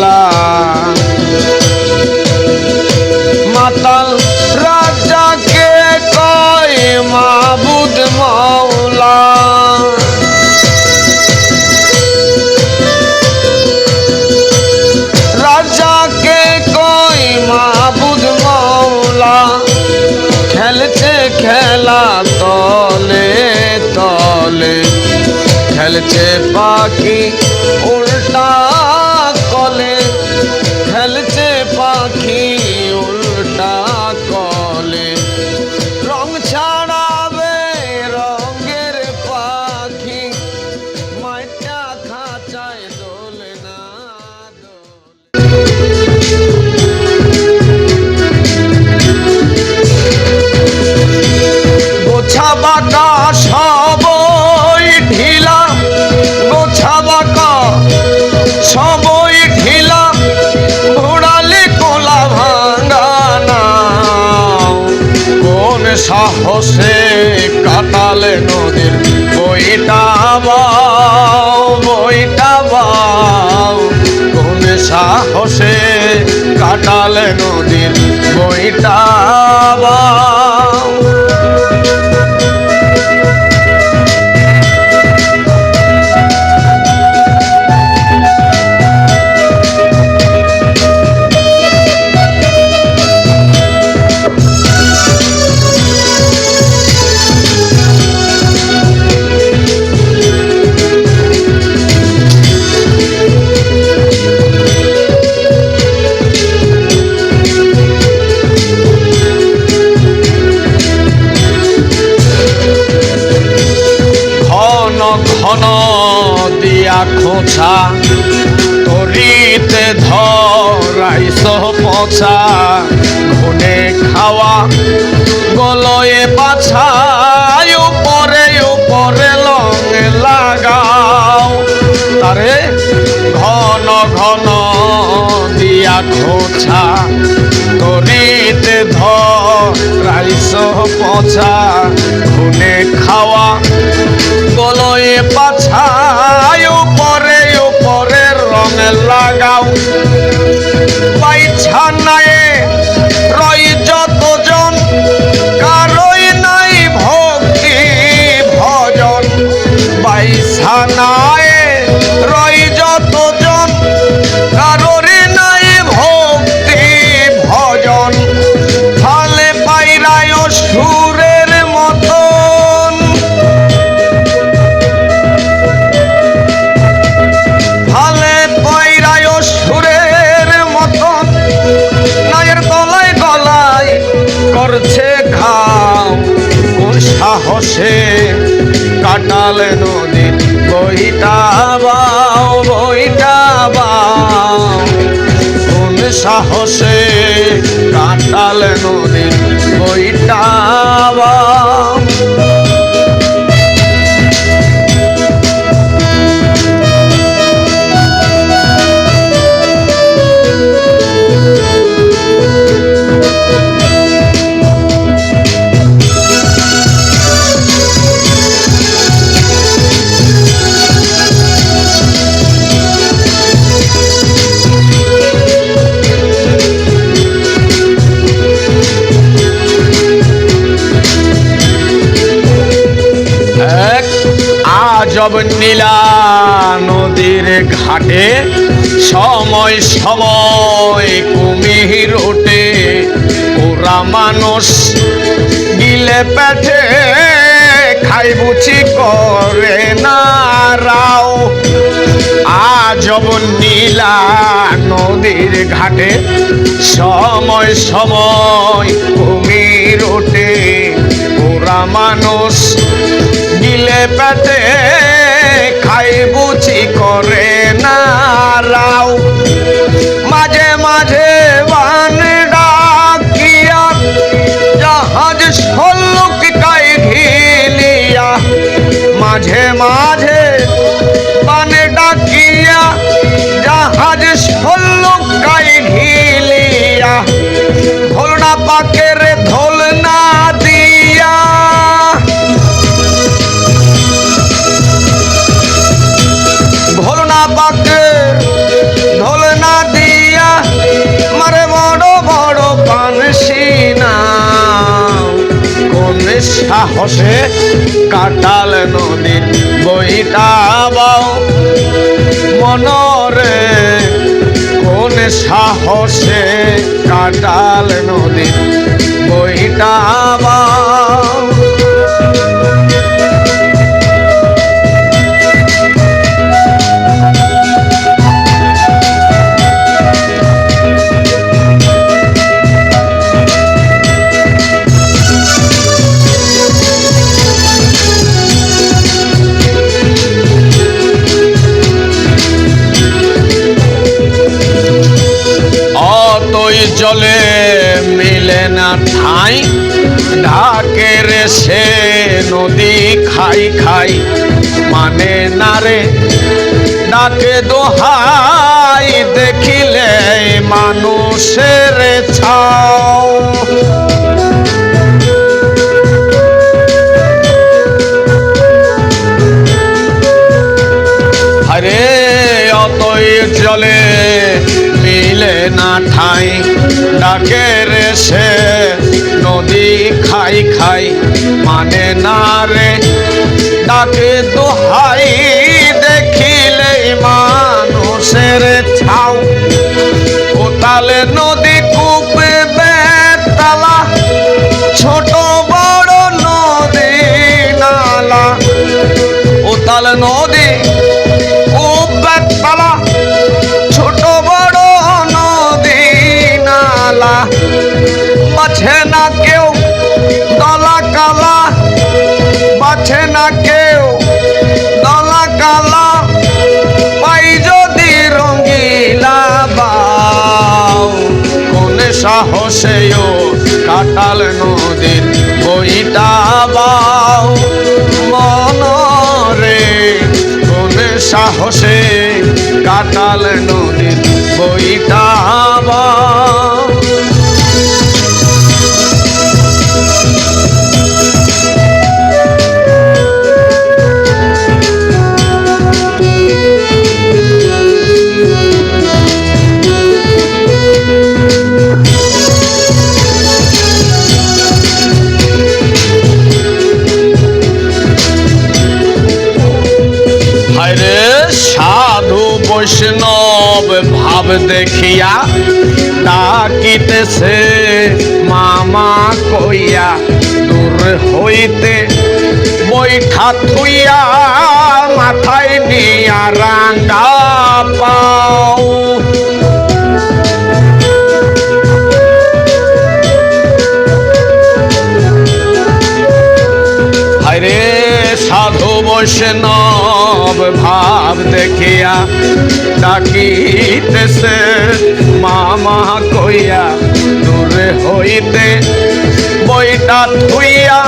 মাওলা মাতাল রাজাকে কয় মাবুদ মাওলা। রাজাকে কয় মাবুদ মাওলা। খেলছে খেলা তলে তলে, খেলছে পাখি উল্টা সাহসে কাটালে নদীর বইটা বাও বইটা বাও। কোন সাহসে কাটালে নদীর বইটা পচা ঘুনে খাওয়া, গলয়ে পাছায় উপরে উপরে লং লাগাও। তারে ঘন ঘন দিয়া খোঁচা তরিতে ধরাইস পচা, ঘুনে খাওয়া কাটালে নদী বইটা বাও বইটা বাও। কোন সাহসে কাটালে নদী বইটা আজব নীলা নদীর ঘাটে সময় সময় কুমির ওঠে ওরা মানুষ গিলে পেটে খাইবুচি করে না রাও। আজব নীলা নদীর ঘাটে সময় সময় কুমির ওঠে ওরা মানুষ গিলে পেটে খাই বুঝি করে না রাও। মাঝে মাঝে সাহসে কাটাল নদীর বইটা বাও। মনরে কোন সাহসে কাটাল নদীর বইটা বাও। খাই খাই মানে না রে। ডাকে দোহাই, দেখিলে মানুষের ছাও। আরে অতই জলে মিলে না ঠাই। ডাকে রে সে, নদী খাই খাই মানে না রে। ডাকে দোহাই দেখিলে মানুষের ছাও কোতালে নদী কূপে বেতালা, ছোট বড় নদী নালা। উতাল নদী খুব বেতালা, ছোট বড় নদী নালা। বাছে না কেউ, দলা কালা, বাছে না কেউ সাহসেও কাটাল নদীর বইটা বাও। মনরে কোন সাহসে কাটাল নদীর বইটা দেখিয়া ডাকিতেছে, মামা কইয়া দূর হইতে বৈঠা থুইয়া মাথায় নিয়া রাঙ্গা পাও। হরে সাধু বৈষ্ণব ভাব দেখিয়া ডাকিতেছে, মামা কইয়া, দূরে হইতে বইটা থুইয়া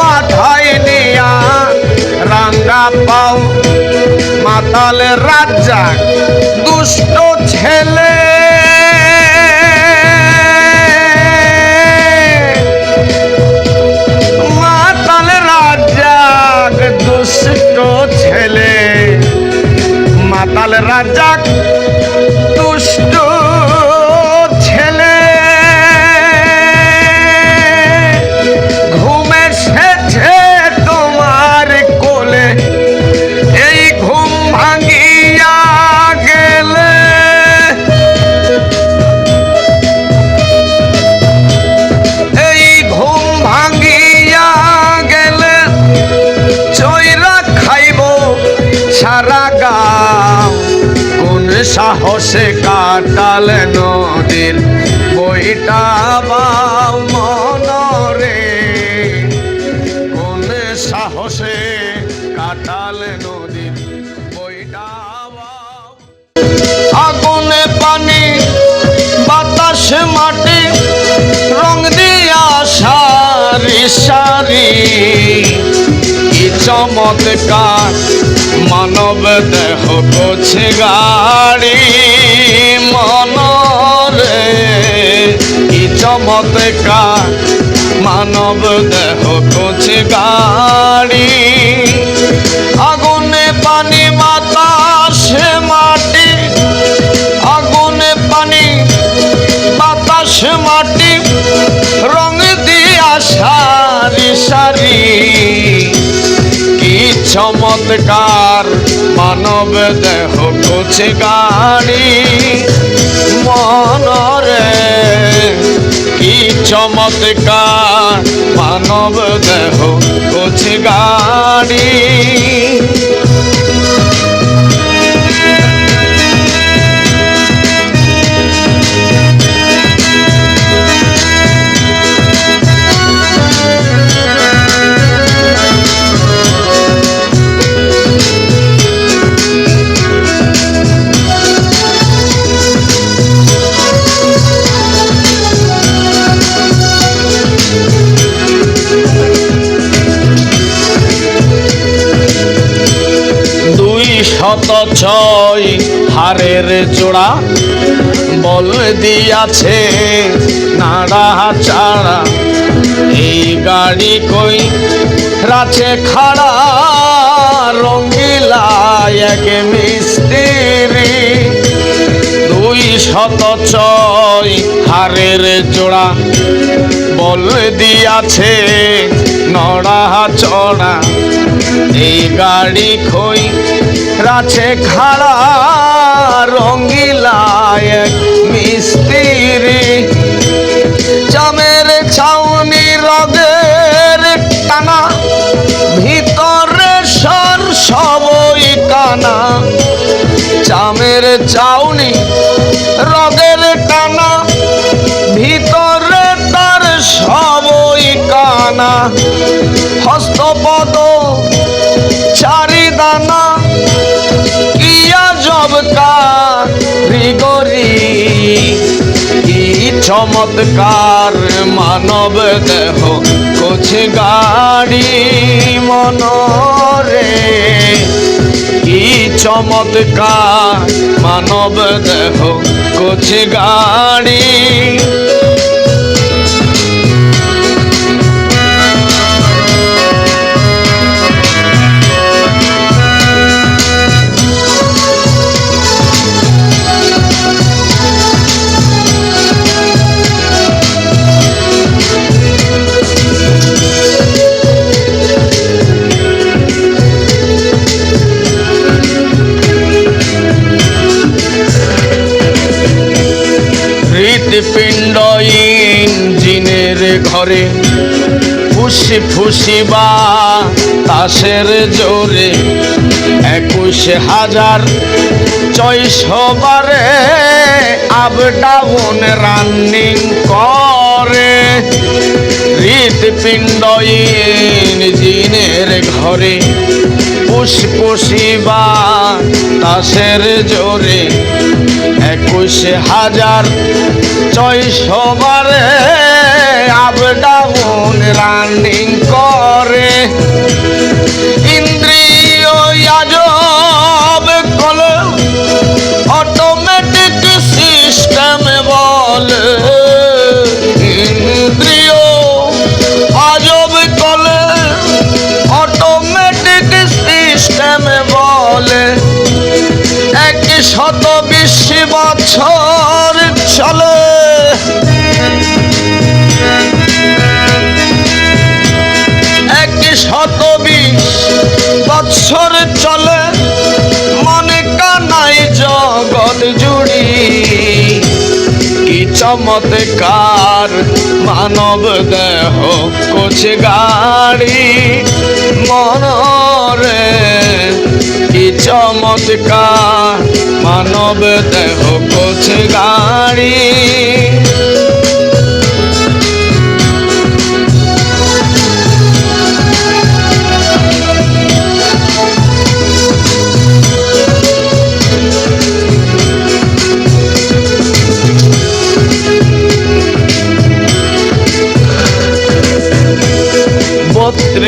মাথায় নিয়া রাঙ্গা পাও মাতাল রাজা দুষ্ট ছেলে। রাজাক কাটাল নদীর বইটা বাও মনরে। কোন সাহসে কাটাল নদীর বইটা আগুনে পানি, বাতাস, মাটি, রং দিয়া সারি সারি। চমৎকার মানব দেহ করছে গাড়ি। মনরে, কি চমৎকার মানব দেহ করছে গাড়ি। আগুনে পানি বাতাসে মাটি, আগুনে পানি বাতাস মাটি রং দিয়া সারি সারি। কি চমৎকার মানব দেহ কোছে গাড়ি মনরে কি চমৎকার মানব দেহ কোছে গাড়ি ছয় হারের জোড়া। বল দিয়াছে নাড়া চাড়া। এই গাড়ি কই? রাছে খাড়া রঙ্গিলা এক মিস্ত্রি। দুই শত ছয় হারের জোড়া। বল দিয়াছে নড়া চড়া। এই গাড়ি খই রাছে খাড়া রঙ্গিলা এক মিস্ত্রি। চামের ছাউনি রগের টানা, ভিতরে সর সবই কানা। চামের চাউনি রগের টানা, ভিতরে তার সবই কানা। হস্তপদ চমৎকার মানব দেহ। কোছে গাড়ি মনরে? কি চমৎকার মানব দেহ। কোছে গাড়ি ইঞ্জিনের ঘরে ফুসি বা তাসের জোরে একুশ হাজার ছয়শো বারে আপ ডাউন রানিং করে। হৃৎপিণ্ড ইঞ্জিনের ঘরে। পুষ্পুষি বা তাসের জোরে একুশ হাজার ছয়শো বারে আপ ডাউন রানিং করে। চমৎকার মানব দেহ কোছে গাড়ি? মনরে কি চমৎকার? মানব দেহ কোছে গাড়ি?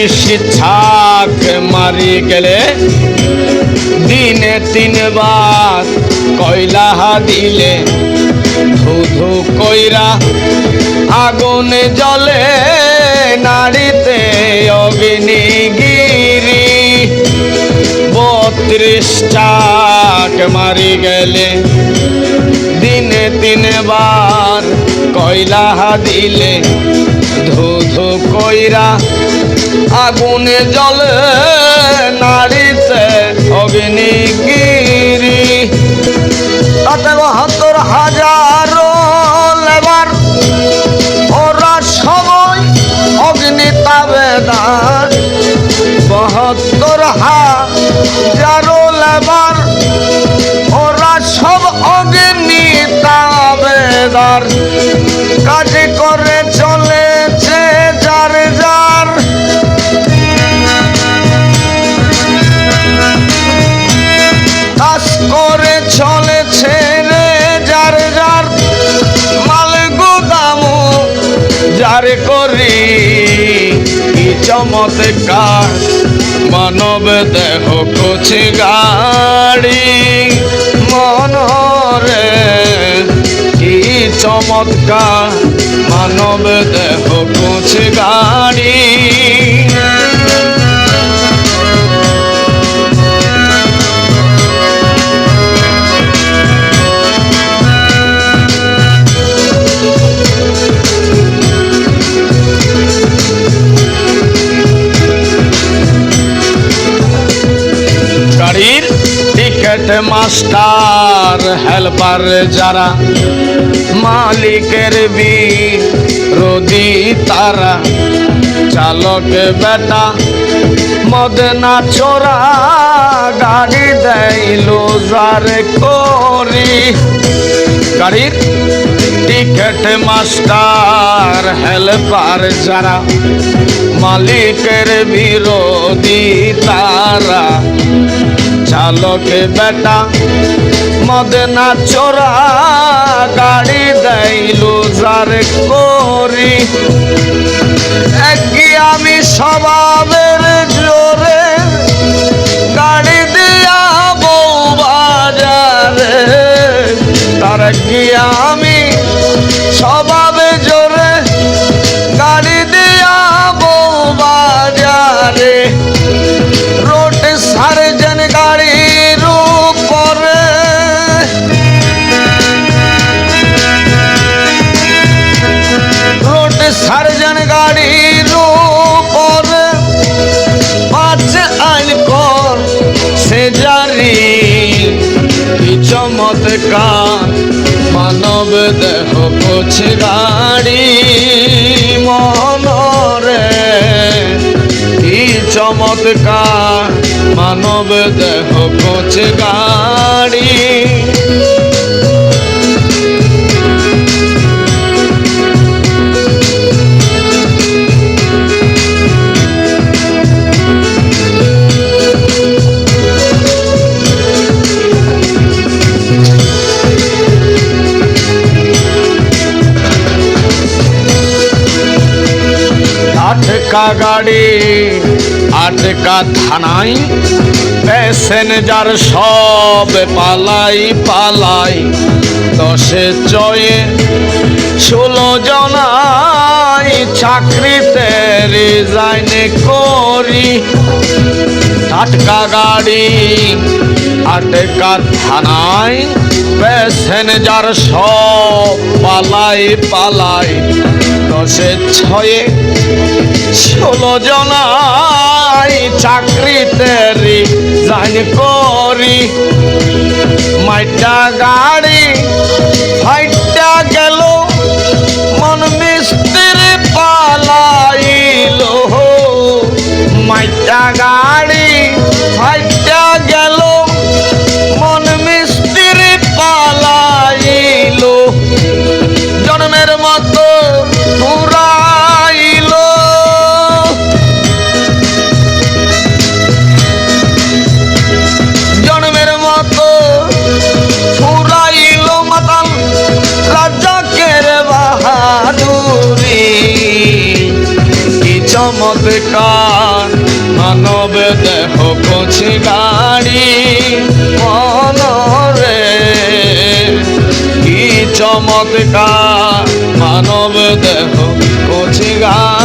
বত্রিশ ছাক মারি গেলে। দিনে তিনবার কয়লা দিলে। ধু ধু কইরা আগুন জলে নাড়িতে অগ্নিগিরি। বত্রিশ চাক মারি গেলে। দিনে তিনবার কয়লা দিলে ধু ধু কইরা আগুনে জলে নাড়িতে অগ্নিগিরি। তাতে বাহাত্তর হাজার লেবার ওরা সবাই অগ্নি তাবেদার। বাহাত্তর হাজার লেবার তাবেদার কাজ করে চলেছে যার যার। করে চলেছে রে যার যার। মাল গুদামু যার করি, কি চমৎকার। মানব দেহ কুছে গাড়ি মনরে চমৎকার মানব দেহ কুছে গাড়ি মাস্টার, হেল্পার যারা, মালিকের বিরোধী তারা। চালক বেটা, মদনা চোরা গাড়ি দেয় লোজার করি। গাড়ির টিকেট মাস্টার, হেল্পার যারা মালিকের বিরোধী তারা। চালকে বেটা, মদনা চোরা, গাড়ি দেয় লুজার করি। একই আমি স্বভাবের জোরে গাড়ি দিয়া বউ বাজারে। তার কি আমি পোছে গাড়ি মনরে। কি চমৎকার মানব দেহ গাড়ি আটকা গাড়ি আটকা থানায় প্যাসেঞ্জার সব পালাই পালাই দশে চয়ে ষোলো জনাই চাকরিতে রিজাইন করি টাটকা গাড়ি আটকা থানায় প্যাসেঞ্জার সব পালাই পালাই দশে ছয়ে ষোলো জনাই চাকরিতে রিজাইন করি, মাইটা গাড়ি ফাইটা গেল, মন মিস্ত্রি পালাইল, মাইটা গাড়ি কছে গাড়ি মনরে কি চমৎকার মানব দেহ কছে গাড়ি